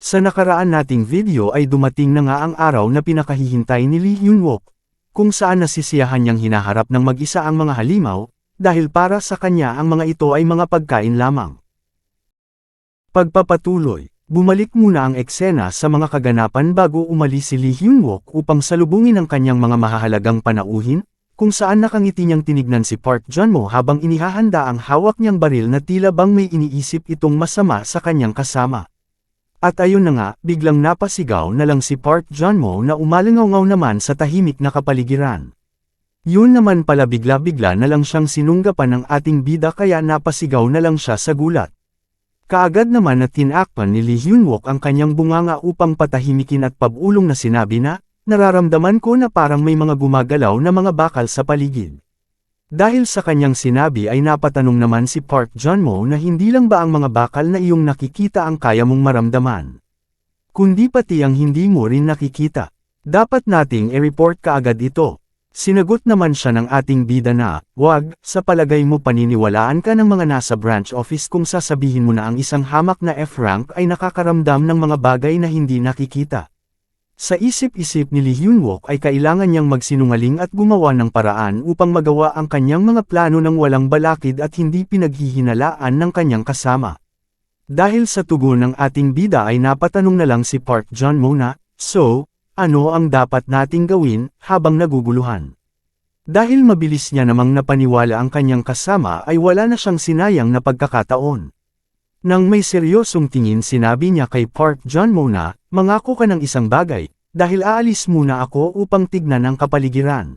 Sa nakaraan nating video ay dumating na nga ang araw na pinakahihintay ni Lee Hyun-wook, kung saan nasisiyahan niyang hinaharap ng mag-isa ang mga halimaw, dahil para sa kanya ang mga ito ay mga pagkain lamang. Pagpapatuloy, bumalik muna ang eksena sa mga kaganapan bago umalis si Lee Hyun-wook upang salubungin ang kanyang mga mahahalagang panauhin, kung saan nakangiti niyang tinignan si Park Jun-mo habang inihahanda ang hawak niyang baril na tila bang may iniisip itong masama sa kanyang kasama. At ayun na nga, biglang napasigaw na lang si Park Jun-mo na umalangaw naman sa tahimik na kapaligiran. Yun naman pala bigla-bigla na lang siyang sinunggapan ng ating bida kaya napasigaw na lang siya sa gulat. Kaagad naman na tinakpan ni Lee Hyun-wook ang kanyang bunganga upang patahimikin at pabulong na sinabi na, nararamdaman ko na parang may mga gumagalaw na mga bakal sa paligid. Dahil sa kanyang sinabi ay napatanong naman si Park Jun-mo na hindi lang ba ang mga bakal na iyong nakikita ang kaya mong maramdaman. Kundi pati ang hindi mo rin nakikita. Dapat nating i-report kaagad ito. Sinagot naman siya ng ating bida na, wag, sa palagay mo paniniwalaan ka ng mga nasa branch office kung sasabihin mo na ang isang hamak na F-rank ay nakakaramdam ng mga bagay na hindi nakikita. Sa isip-isip ni Lee Hyun-wook ay kailangan niyang magsinungaling at gumawa ng paraan upang magawa ang kanyang mga plano ng walang balakid at hindi pinaghihinalaan ng kanyang kasama. Dahil sa tugon ng ating bida ay napatanong na lang si Park Jun-mo na, So, ano ang dapat nating gawin habang naguguluhan? Dahil mabilis niya namang napaniwala ang kanyang kasama ay wala na siyang sinayang na pagkakataon. Nang may seryosong tingin sinabi niya kay Park Jun-mo na, mangako ka ng isang bagay, dahil aalis muna ako upang tignan ang kapaligiran.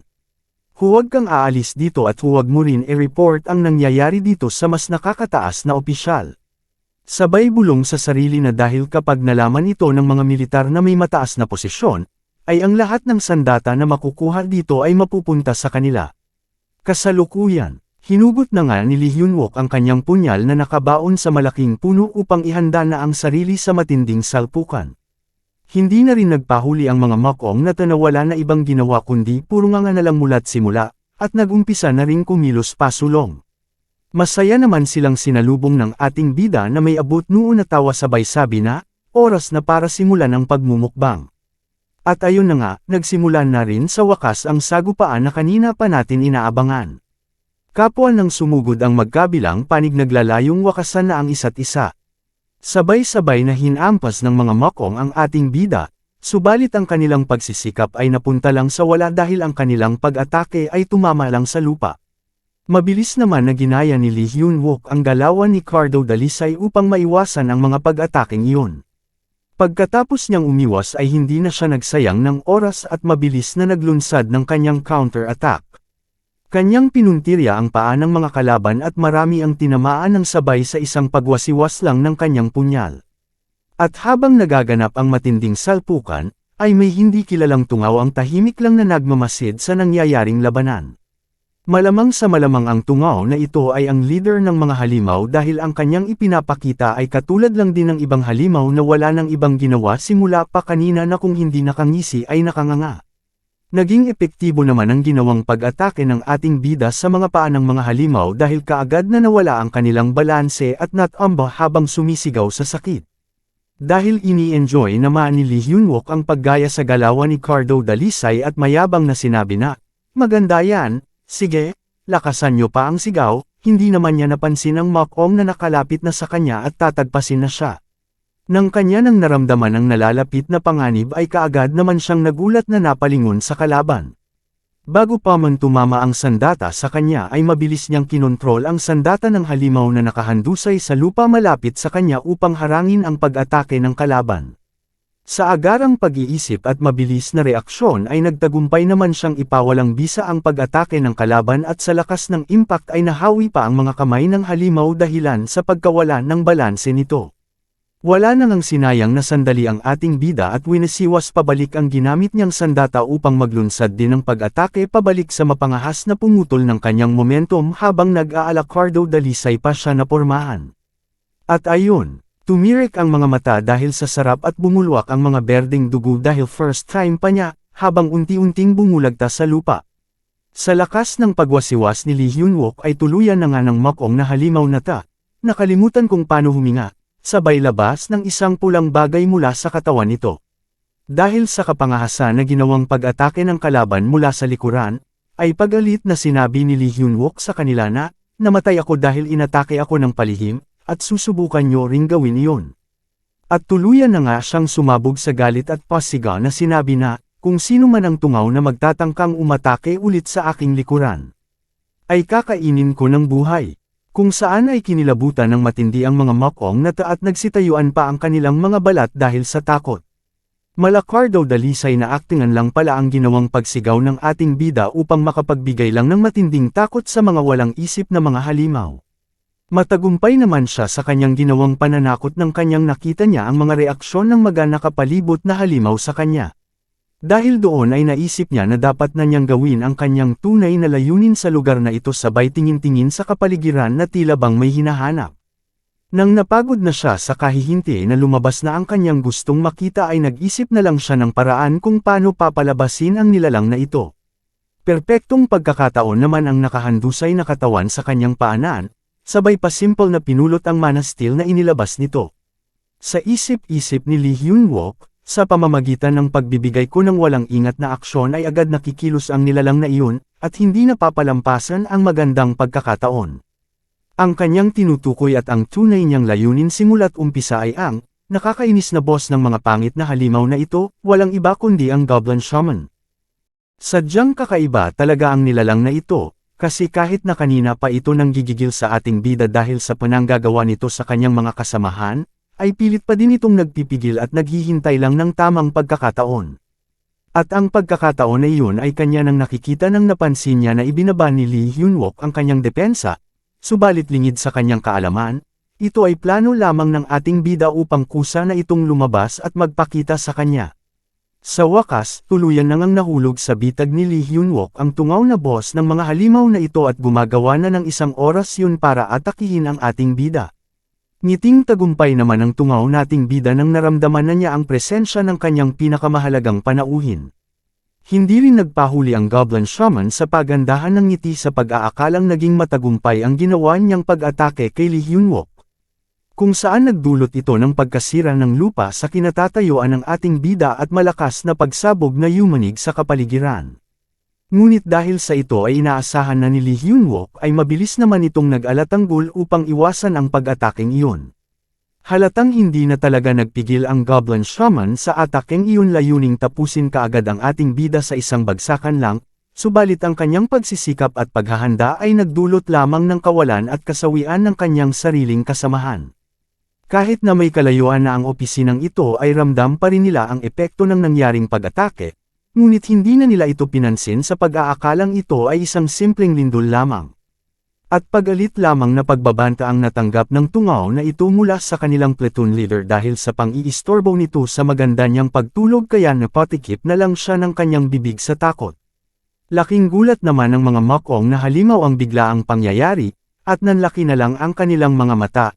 Huwag kang aalis dito at huwag mo rin i-report ang nangyayari dito sa mas nakakataas na opisyal. Sabay bulong sa sarili na dahil kapag nalaman ito ng mga militar na may mataas na posisyon, ay ang lahat ng sandata na makukuha dito ay mapupunta sa kanila. Kasalukuyan, Hinugot na nga ni Lee Hyun-wook ang kanyang punyal na nakabaon sa malaking puno upang ihanda na ang sarili sa matinding salpukan. Hindi na rin nagpahuli ang mga makong na tanawala na ibang ginawa kundi puro nga na lang mulat simula, at nagumpisa na rin kumilos pasulong. Masaya naman silang sinalubong ng ating bida na may abot noon na tawa sabay sabi na, oras na para simulan ang pagmumukbang. At ayun na nga, nagsimulan na rin sa wakas ang sagupaan na kanina pa natin inaabangan. Kapwa nang sumugod ang magkabilang panig naglalayong wakasan na ang isa't isa. Sabay-sabay na hinampas ng mga makong ang ating bida, subalit ang kanilang pagsisikap ay napunta lang sa wala dahil ang kanilang pag-atake ay tumama lang sa lupa. Mabilis naman na ginaya ni Lee Hyun-wook ang galawan ni Cardo Dalisay upang maiwasan ang mga pag-ataking iyon. Pagkatapos niyang umiwas ay hindi na siya nagsayang ng oras at mabilis na naglunsad ng kanyang counter-attack. Kanyang pinuntirya ang paa ng mga kalaban at marami ang tinamaan ng sabay sa isang pagwasiwas lang ng kanyang punyal. At habang nagaganap ang matinding salpukan, ay may hindi kilalang tungaw ang tahimik lang na nagmamasid sa nangyayaring labanan. Malamang sa malamang ang tungaw na ito ay ang leader ng mga halimaw dahil ang kanyang ipinapakita ay katulad lang din ng ibang halimaw na wala ng ibang ginawa simula pa kanina na kung hindi nakangisi ay nakanganga. Naging epektibo naman ang ginawang pag-atake ng ating bida sa mga paa ng mga halimaw dahil kaagad na nawala ang kanilang balanse at natamba habang sumisigaw sa sakit. Dahil ini-enjoy naman ni Lee Hyun-wook ang paggaya sa galawan ni Cardo Dalisay at mayabang na sinabi na, Maganda yan, sige, lakasan nyo pa ang sigaw, hindi naman niya napansin ang makong na nakalapit na sa kanya at tatagpasin na siya. Nang kanya nang naramdaman ang nalalapit na panganib ay kaagad naman siyang nagulat na napalingon sa kalaban. Bago pa man tumama ang sandata sa kanya ay mabilis niyang kinontrol ang sandata ng halimaw na nakahandusay sa lupa malapit sa kanya upang harangin ang pag-atake ng kalaban. Sa agarang pag-iisip at mabilis na reaksyon ay nagtagumpay naman siyang ipawalang bisa ang pag-atake ng kalaban at sa lakas ng impact ay nahawi pa ang mga kamay ng halimaw dahilan sa pagkawala ng balanse nito. Wala nang ang sinayang na sandali ang ating bida at winasiwas pabalik ang ginamit niyang sandata upang maglunsad din ng pag-atake pabalik sa mapangahas na pumutol ng kanyang momentum habang nag-aalakardo dalisay pa siya na pormahan. At ayun, tumirik ang mga mata dahil sa sarap at bumulwak ang mga berdeng dugo dahil first time pa niya, habang unti-unting bumulagta sa lupa. Sa lakas ng pagwasiwas ni Lee Hyun-wook ay tuluyan na nga ng makong na halimaw na ta, nakalimutan kung paano huminga, sabay labas ng isang pulang bagay mula sa katawan nito. Dahil sa kapangahasan na ginawang pag-atake ng kalaban mula sa likuran, ay pagalit na sinabi ni Lee Hyun-wook sa kanila na, namatay ako dahil inatake ako ng palihim, at susubukan nyo ring gawin iyon. At tuluyan na nga siyang sumabog sa galit at pasigaw na sinabi na, kung sino man ang tungaw na magtatangkang umatake ulit sa aking likuran. Ay kakainin ko ng buhay. Kung saan ay kinilabutan ng matindi ang mga makong na at nagsitayuan pa ang kanilang mga balat dahil sa takot. Malacardo dalisay na aktingan lang pala ang ginawang pagsigaw ng ating bida upang makapagbigay lang ng matinding takot sa mga walang isip na mga halimaw. Matagumpay naman siya sa kanyang ginawang pananakot ng kanyang nakita niya ang mga reaksyon ng mga nakapalibot na halimaw sa kanya. Dahil doon ay naisip niya na dapat na niyang gawin ang kanyang tunay na layunin sa lugar na ito sabay tingin-tingin sa kapaligiran na tila bang may hinahanap. Nang napagod na siya sa kahihinti na lumabas na ang kanyang gustong makita ay nag-isip na lang siya ng paraan kung paano papalabasin ang nilalang na ito. Perpektong pagkakataon naman ang nakahandusay na katawan sa kanyang paanan, sabay pa simple na pinulot ang manastil na inilabas nito. Sa isip-isip ni Lee Hyun-wook, sa pamamagitan ng pagbibigay ko ng walang ingat na aksyon ay agad nakikilos ang nilalang na iyon, at hindi napapalampasan ang magandang pagkakataon. Ang kanyang tinutukoy at ang tunay niyang layunin simula't umpisa ay ang, nakakainis na boss ng mga pangit na halimaw na ito, walang iba kundi ang Goblin Shaman. Sadyang kakaiba talaga ang nilalang na ito, kasi kahit na kanina pa ito nang gigigil sa ating bida dahil sa pananggagawa nito sa kanyang mga kasamahan, ay pilit pa din itong nagpipigil at naghihintay lang ng tamang pagkakataon. At ang pagkakataon na iyon ay kanya nang nakikita nang napansin niya na ibinaba ni Lee Hyun-wook ang kanyang depensa, subalit lingid sa kanyang kaalaman, ito ay plano lamang ng ating bida upang kusa na itong lumabas at magpakita sa kanya. Sa wakas, tuluyan nang ang nahulog sa bitag ni Lee Hyun-wook ang tungaw na boss ng mga halimaw na ito at gumagawa na ng isang oras yun para atakihin ang ating bida. Ngiting tagumpay naman ang tungaw nating bida nang naramdaman na niya ang presensya ng kanyang pinakamahalagang panauhin. Hindi rin nagpahuli ang Goblin Shaman sa pagandahan ng ngiti sa pag-aakalang naging matagumpay ang ginawa niyang pag-atake kay Lee Hyun-wook. Kung saan nagdulot ito ng pagkasira ng lupa sa kinatatayuan ng ating bida at malakas na pagsabog na yumanig sa kapaligiran. Ngunit dahil sa ito ay inaasahan na ni Lee Hyun-wook ay mabilis naman itong nag-alatanggol upang iwasan ang pag-ataking iyon. Halatang hindi na talaga nagpigil ang Goblin Shaman sa atakeng iyon layuning tapusin kaagad ang ating bida sa isang bagsakan lang, subalit ang kanyang pagsisikap at paghahanda ay nagdulot lamang ng kawalan at kasawian ng kanyang sariling kasamahan. Kahit na may kalayuan na ang opisinang ito ay ramdam pa rin nila ang epekto ng nangyaring pag-atake, Ngunit hindi na nila ito pinansin sa pag-aakalang ito ay isang simpleng lindol lamang. At pagalit lamang na pagbabanta ang natanggap ng tungaw na ito mula sa kanilang platoon leader dahil sa pang-iistorbo nito sa maganda niyang pagtulog kaya napatikip na lang siya ng kanyang bibig sa takot. Laking gulat naman ng mga makong na halimaw ang biglaang pangyayari, at nanlaki na lang ang kanilang mga mata,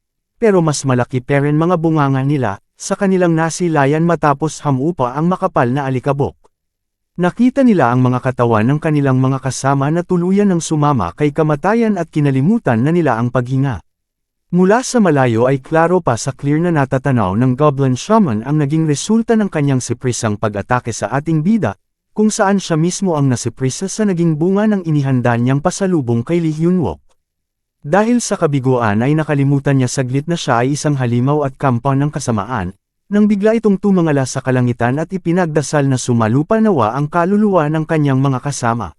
pero mas malaki pa rin mga bunganga nila, sa kanilang nasilayan matapos hamupa ang makapal na alikabok. Nakita nila ang mga katawan ng kanilang mga kasama na tuluyan ng sumama kay kamatayan at kinalimutan na nila ang paghinga. Mula sa malayo ay klaro pa sa clear na natatanaw ng Goblin Shaman ang naging resulta ng kanyang siprisang pag-atake sa ating bida, kung saan siya mismo ang nasiprisa sa naging bunga ng inihanda niyang pasalubong kay Lee Hyun-wook. Dahil sa kabiguan ay nakalimutan niya saglit na siya ay isang halimaw at kampa ng kasamaan, nang bigla itong tumangala sa kalangitan at ipinagdasal na sumalupa nawa ang kaluluwa ng kanyang mga kasama.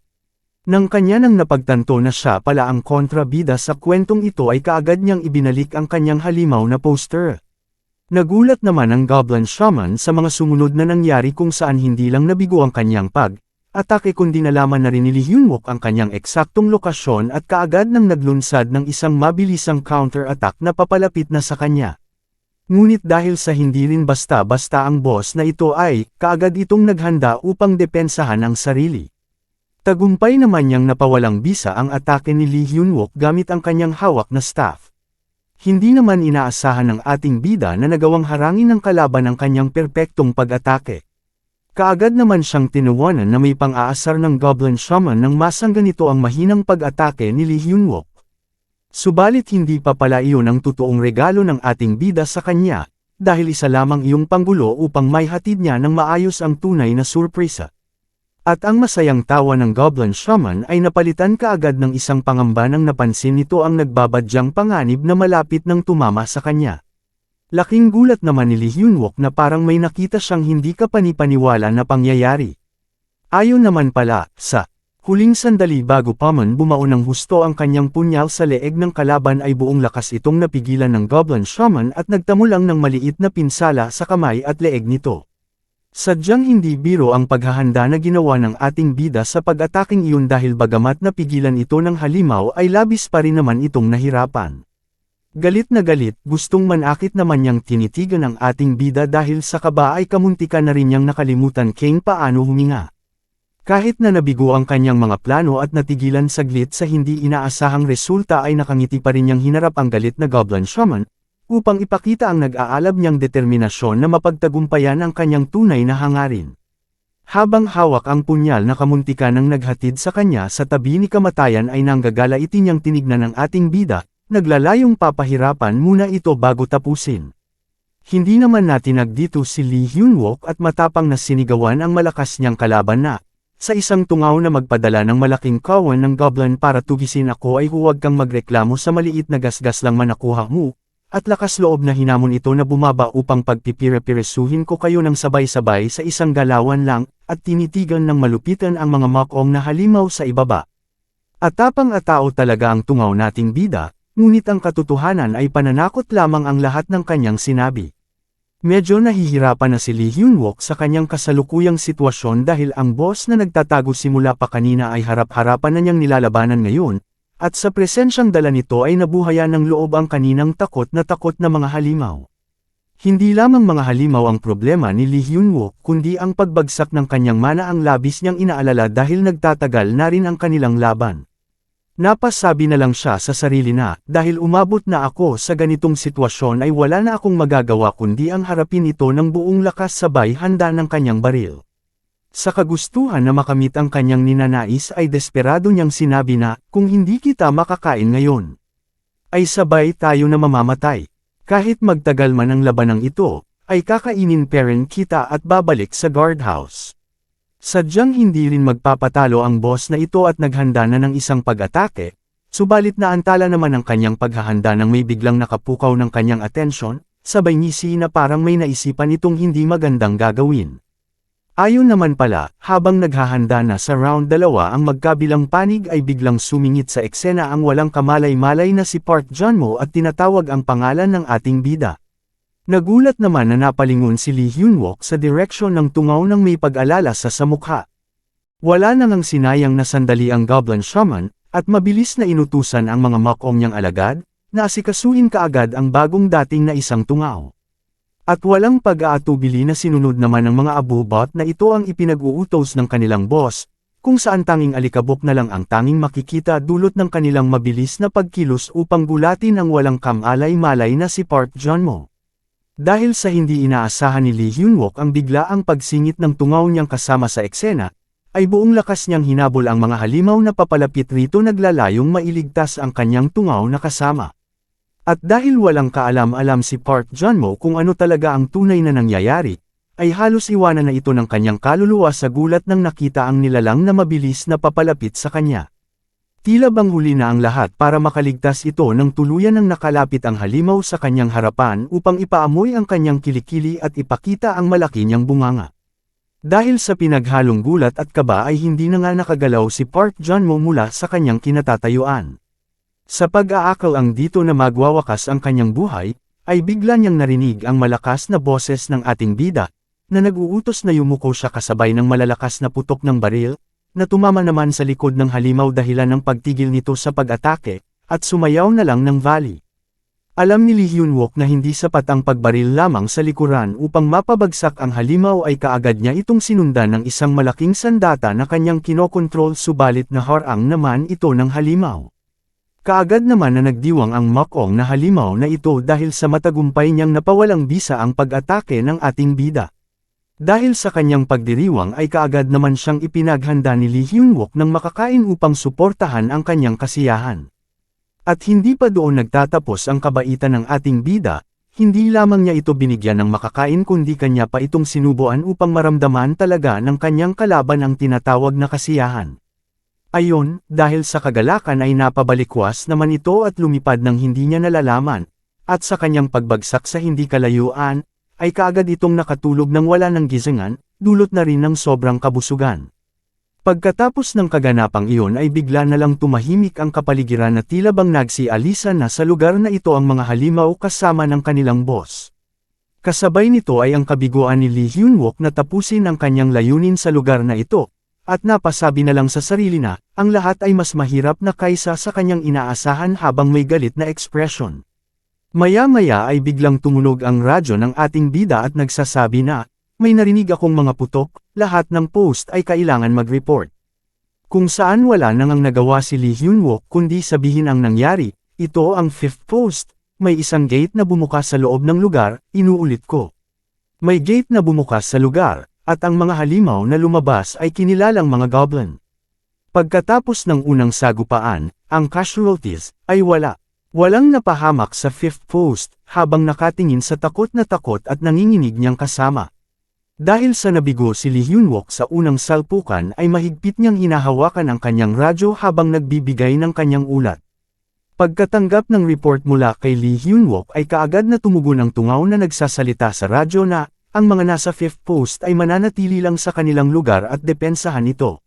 Nang kanya nang napagtanto na siya pala ang kontrabida sa kwentong ito ay kaagad niyang ibinalik ang kanyang halimaw na poster. Nagulat naman ang Goblin Shaman sa mga sumunod na nangyari kung saan hindi lang nabigo ang kanyang pag, atake kundi nalaman na rin ni Lee ang kanyang eksaktong lokasyon at kaagad nang naglunsad ng isang mabilisang counter-attack na papalapit na sa kanya. Ngunit dahil sa hindi rin basta-basta ang boss na ito ay, kaagad itong naghanda upang depensahan ang sarili. Tagumpay naman niyang napawalang bisa ang atake ni Lee Hyun-wook gamit ang kanyang hawak na staff. Hindi naman inaasahan ng ating bida na nagawang harangin ng kalaban ang kanyang perpektong pag-atake. Kaagad naman siyang tinuwanan na may pang-aasar ng Goblin Shaman nang masang ganito ang mahinang pag-atake ni Lee Hyun-wook. Subalit hindi pa pala iyon ang totoong regalo ng ating bida sa kanya, dahil isa lamang iyong panggulo upang may hatid niya ng maayos ang tunay na surpresa. At ang masayang tawa ng Goblin Shaman ay napalitan kaagad ng isang pangamba nang napansin nito ang nagbabadyang panganib na malapit ng tumama sa kanya. Laking gulat naman ni Lee Hyunwook na parang may nakita siyang hindi kapanipaniwala na pangyayari. Ayon naman pala, sa huling sandali bago pa man bumao ng husto ang kanyang punyal sa leeg ng kalaban ay buong lakas itong napigilan ng Goblin Shaman at nagtamo lang ng maliit na pinsala sa kamay at leeg nito. Sadyang hindi biro ang paghahanda na ginawa ng ating bida sa pag-ataking iyon dahil bagamat napigilan ito ng halimaw ay labis pa rin naman itong nahirapan. Galit na galit, gustong manakit naman niyang tinitigan ang ating bida dahil sa kaba ay kamuntika na rin niyang nakalimutan keng paano huminga. Kahit na nabigo ang kanyang mga plano at natigilan saglit sa hindi inaasahang resulta ay nakangiti pa rin niyang hinarap ang galit na Goblin Shaman, upang ipakita ang nag-aalab niyang determinasyon na mapagtagumpayan ang kanyang tunay na hangarin. Habang hawak ang punyal na kamuntika ng naghatid sa kanya sa tabi ni kamatayan ay nanggagala iti niyang tinignan ng ating bida, naglalayong papahirapan muna ito bago tapusin. Hindi naman natinag dito si Lee Hyunwook at matapang na sinigawan ang malakas niyang kalaban na, sa isang tungaw na magpadala ng malaking kawan ng goblin para tugisin ako ay huwag kang magreklamo sa maliit na gasgas lang manakuha mo, at lakas loob na hinamon ito na bumaba upang pagpipire-piresuhin ko kayo ng sabay-sabay sa isang galawan lang, at tinitigan ng malupitan ang mga makong na halimaw sa ibaba. Atapang atao talaga ang tungaw nating bida, ngunit ang katotohanan ay pananakot lamang ang lahat ng kanyang sinabi. Medyo nahihirapan na si Lee Hyunwook sa kanyang kasalukuyang sitwasyon dahil ang boss na nagtatago simula pa kanina ay harap-harapan na niyang nilalabanan ngayon, at sa presensyang dala nito ay nabuhayan ng loob ang kaninang takot na takot na mga halimaw. Hindi lamang mga halimaw ang problema ni Lee Hyunwook kundi ang pagbagsak ng kanyang mana ang labis niyang inaalala dahil nagtatagal na rin ang kanilang laban. Napasabi na lang siya sa sarili na, dahil umabot na ako sa ganitong sitwasyon ay wala na akong magagawa kundi ang harapin ito ng buong lakas sabay handa ng kanyang baril. Sa kagustuhan na makamit ang kanyang ninanais ay desperado niyang sinabi na, kung hindi kita makakain ngayon, ay sabay tayo na mamamatay. Kahit magtagal man ang labanang ito, ay kakainin parent kita at babalik sa guardhouse. Sadyang hindi rin magpapatalo ang boss na ito at naghanda na ng isang pag-atake, subalit naantala naman ang kanyang paghahanda nang may biglang nakapukaw ng kanyang atensyon, sabay ngisi na parang may naisipan itong hindi magandang gagawin. Ayon naman pala, habang naghahanda na sa round dalawa ang magkabilang panig ay biglang sumingit sa eksena ang walang kamalay-malay na si Park Janmo at tinatawag ang pangalan ng ating bida. Nagulat naman na napalingon si Lee Hyunwook sa direksyon ng tungaw ng may pag-alala sa sa mukha. Wala na ngang sinayang na sandali ang Goblin Shaman, at mabilis na inutusan ang mga makom niyang alagad, na asikasuhin kaagad ang bagong dating na isang tungaw. At walang pag-aatubili na sinunod naman ng mga abubot na ito ang ipinag-uutos ng kanilang boss, kung saan tanging alikabok na lang ang tanging makikita dulot ng kanilang mabilis na pagkilos upang gulatin ang walang kamalay-malay na si Park Junmo. Dahil sa hindi inaasahan ni Lee Hyunwook ang biglaang pagsingit ng tungaw niyang kasama sa eksena, ay buong lakas niyang hinabol ang mga halimaw na papalapit rito naglalayong mailigtas ang kanyang tungaw na kasama. At dahil walang kaalam-alam si Park Junmo kung ano talaga ang tunay na nangyayari, ay halos iwanan na ito ng kanyang kaluluwa sa gulat nang nakita ang nilalang na mabilis na papalapit sa kanya. Tila bang huli na ang lahat para makaligtas ito nang tuluyan ng nakalapit ang halimaw sa kanyang harapan upang ipaamoy ang kanyang kilikili at ipakita ang malaki niyang bunganga. Dahil sa pinaghalong gulat at kaba ay hindi na nga nakagalaw si Park Junmo mula sa kanyang kinatatayuan. Sa pag-aakal ang dito na magwawakas ang kanyang buhay, ay bigla niyang narinig ang malakas na boses ng ating bida, na nag-uutos na yumuko siya kasabay ng malalakas na putok ng baril, na tumama naman sa likod ng halimaw dahilan ng pagtigil nito sa pag-atake, at sumayaw na lang ng valley. Alam ni Lee Hyunwook na hindi sapat ang pagbaril lamang sa likuran upang mapabagsak ang halimaw ay kaagad niya itong sinundan ng isang malaking sandata na kanyang kinokontrol subalit na harang naman ito ng halimaw. Kaagad naman na nagdiwang ang makong na halimaw na ito dahil sa matagumpay niyang napawalang bisa ang pag-atake ng ating bida. Dahil sa kanyang pagdiriwang ay kaagad naman siyang ipinaghanda ni Lee Hyunwook ng makakain upang suportahan ang kanyang kasiyahan. At hindi pa doon nagtatapos ang kabaitan ng ating bida, hindi lamang niya ito binigyan ng makakain kundi kanya pa itong sinubuan upang maramdaman talaga ng kanyang kalaban ang tinatawag na kasiyahan. Ayon, dahil sa kagalakan ay napabalikwas naman ito at lumipad ng hindi niya nalalaman, at sa kanyang pagbagsak sa hindi kalayuan, ay kaagad itong nakatulog ng wala ng gisingan, dulot na rin ng sobrang kabusugan. Pagkatapos ng kaganapang iyon ay bigla na lang tumahimik ang kapaligiran na tila bang nagsialisa na sa lugar na ito ang mga halimaw kasama ng kanilang boss. Kasabay nito ay ang kabiguan ni Lee Hyun-wook na tapusin ang kanyang layunin sa lugar na ito, at napasabi na lang sa sarili na, ang lahat ay mas mahirap na kaysa sa kanyang inaasahan habang may galit na ekspresyon. Maya-maya ay biglang tumunog ang radyo ng ating bida at nagsasabi na, may narinig akong mga putok, lahat ng post ay kailangan mag-report. Kung saan wala nang ang nagawa si Lee Hyun-wook kundi sabihin ang nangyari, ito ang fifth post, may isang gate na bumukas sa loob ng lugar, inuulit ko. May gate na bumukas sa lugar, at ang mga halimaw na lumabas ay kinilalang mga goblin. Pagkatapos ng unang sagupaan, ang casualties ay wala. Walang napahamak sa fifth post, habang nakatingin sa takot na takot at nanginginig niyang kasama. Dahil sa nabigo si Lee Hyun-wook sa unang salpukan ay mahigpit niyang hinahawakan ang kanyang radyo habang nagbibigay ng kanyang ulat. Pagkatanggap ng report mula kay Lee Hyun-wook ay kaagad na tumugon ang tungaw na nagsasalita sa radyo na, ang mga nasa fifth post ay mananatili lang sa kanilang lugar at depensahan ito.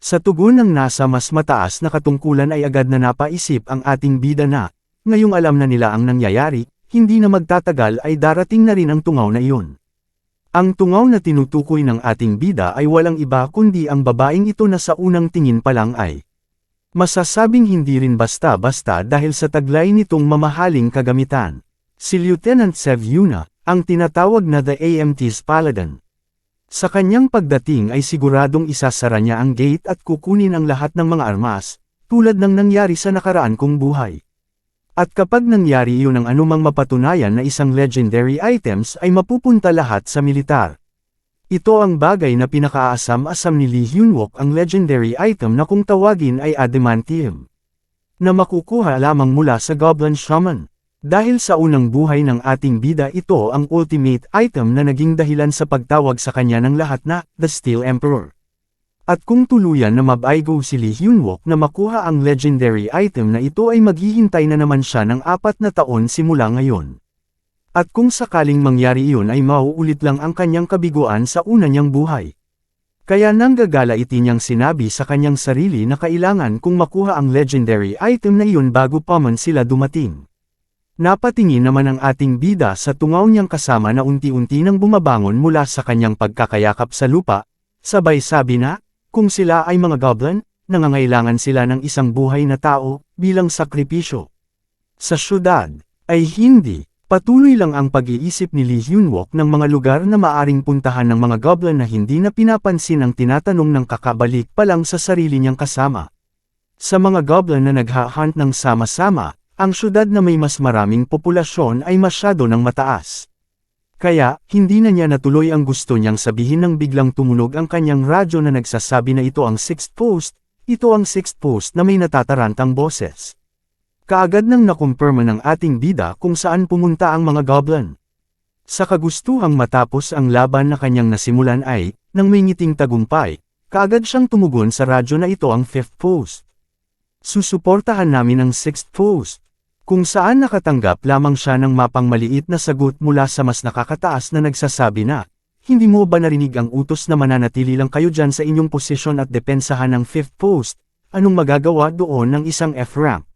Sa tugon ng nasa mas mataas na katungkulan ay agad na napaisip ang ating bida na, ngayong alam na nila ang nangyayari, hindi na magtatagal ay darating na rin ang tungaw na iyon. Ang tungaw na tinutukoy ng ating bida ay walang iba kundi ang babaeng ito na sa unang tingin pa lang ay. Masasabing hindi rin basta-basta dahil sa taglay nitong mamahaling kagamitan. Si Lieutenant Sev Yuna, ang tinatawag na the AMT's Paladin. Sa kanyang pagdating ay siguradong isasara niya ang gate at kukunin ang lahat ng mga armas, tulad ng nangyari sa nakaraan kong buhay. At kapag nangyari iyon ang anumang mapatunayan na isang legendary items ay mapupunta lahat sa militar. Ito ang bagay na pinakaasam-asam ni Lee Hyun-wook ang legendary item na kung tawagin ay adamantium. Na makukuha lamang mula sa Goblin Shaman. Dahil sa unang buhay ng ating bida ito ang ultimate item na naging dahilan sa pagtawag sa kanya ng lahat na, The Steel Emperor. At kung tuluyan na mabaigo si Lee Hyun-wook na makuha ang legendary item na ito ay maghihintay na naman siya ng apat na taon simula ngayon. At kung sakaling mangyari iyon ay mauulit lang ang kanyang kabiguan sa una niyang buhay. Kaya nanggagala iti niyang sinabi sa kanyang sarili na kailangan kung makuha ang legendary item na iyon bago pa man sila dumating. Napatingin naman ang ating bida sa tungaw niyang kasama na unti-unti nang bumabangon mula sa kanyang pagkakayakap sa lupa, sabay sabi na, kung sila ay mga goblin, nangangailangan sila ng isang buhay na tao, bilang sakripisyo. Sa syudad, ay hindi, patuloy lang ang pag-iisip ni Lee Hyun-wook ng mga lugar na maaring puntahan ng mga goblin na hindi na pinapansin ang tinatanong ng kakabalik pa lang sa sarili niyang kasama. Sa mga goblin na naghahunt ng sama-sama, ang syudad na may mas maraming populasyon ay masyado ng mataas. Kaya, hindi na niya natuloy ang gusto niyang sabihin nang biglang tumunog ang kanyang radyo na nagsasabi na ito ang sixth post, ito ang sixth post na may natatarantang boses. Kaagad nang nakumpirma ng ating bida kung saan pumunta ang mga goblin. Sa kagustuhang matapos ang laban na kanyang nasimulan ay, nang may ngiting tagumpay, kaagad siyang tumugon sa radyo na ito ang fifth post. Susuportahan namin ang sixth post. Kung saan nakatanggap lamang siya ng mapang maliit na sagot mula sa mas nakakataas na nagsasabi na, hindi mo ba narinig ang utos na mananatili lang kayo dyan sa inyong posisyon at depensahan ng fifth post, anong magagawa doon ng isang F-rank?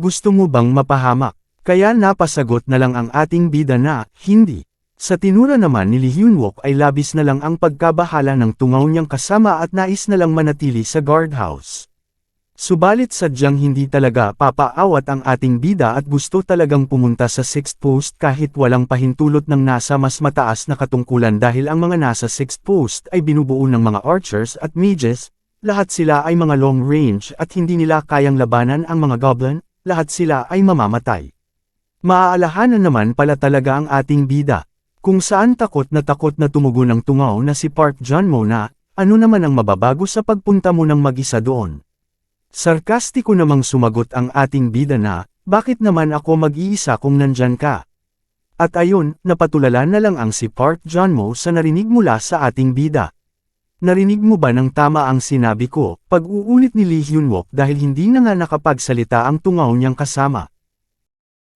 Gusto mo bang mapahamak? Kaya napasagot na lang ang ating bida na, hindi. Sa tinura naman ni Lee Hyun-wook ay labis na lang ang pagkabahala ng tungaw niyang kasama at nais na lang manatili sa guardhouse. Subalit sadyang hindi talaga papaawat ang ating bida at gusto talagang pumunta sa sixth post kahit walang pahintulot ng nasa mas mataas na katungkulan dahil ang mga nasa sixth post ay binubuo ng mga archers at mages, lahat sila ay mga long range at hindi nila kayang labanan ang mga goblin, lahat sila ay mamamatay. Maaalahanan naman pala talaga ang ating bida, kung saan takot na takot na tumugon ang tungaw na si Park John Mo na, ano naman ang mababago sa pagpunta mo ng mag-isa doon. Sarkastiko namang sumagot ang ating bida na, bakit naman ako mag-iisa kung nandyan ka? At ayun, napatulala na lang ang si Park John-mo sa narinig mula sa ating bida. Narinig mo ba ng tama ang sinabi ko, pag-uulit ni Lee Hyun-wook dahil hindi na nga nakapagsalita ang tungaw niyang kasama.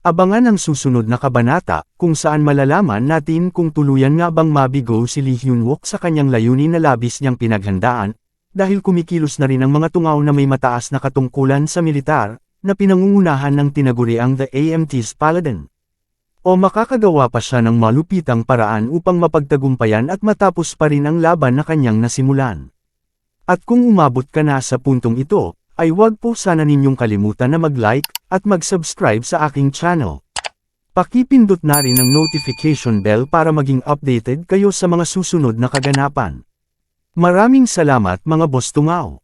Abangan ang susunod na kabanata, kung saan malalaman natin kung tuluyan nga bang mabigo si Lee Hyun-wook sa kanyang layunin na labis niyang pinaghandaan, dahil kumikilos na rin ang mga tungaw na may mataas na katungkulan sa militar, na pinangungunahan ng tinaguriang The AMT's Paladin. O makakagawa pa siya ng malupitang paraan upang mapagtagumpayan at matapos pa rin ang laban na kanyang nasimulan. At kung umabot ka na sa puntong ito, ay huwag po sana ninyong kalimutan na mag-like at mag-subscribe sa aking channel. Pakipindot na rin ang notification bell para maging updated kayo sa mga susunod na kaganapan. Maraming salamat mga boss tungaw.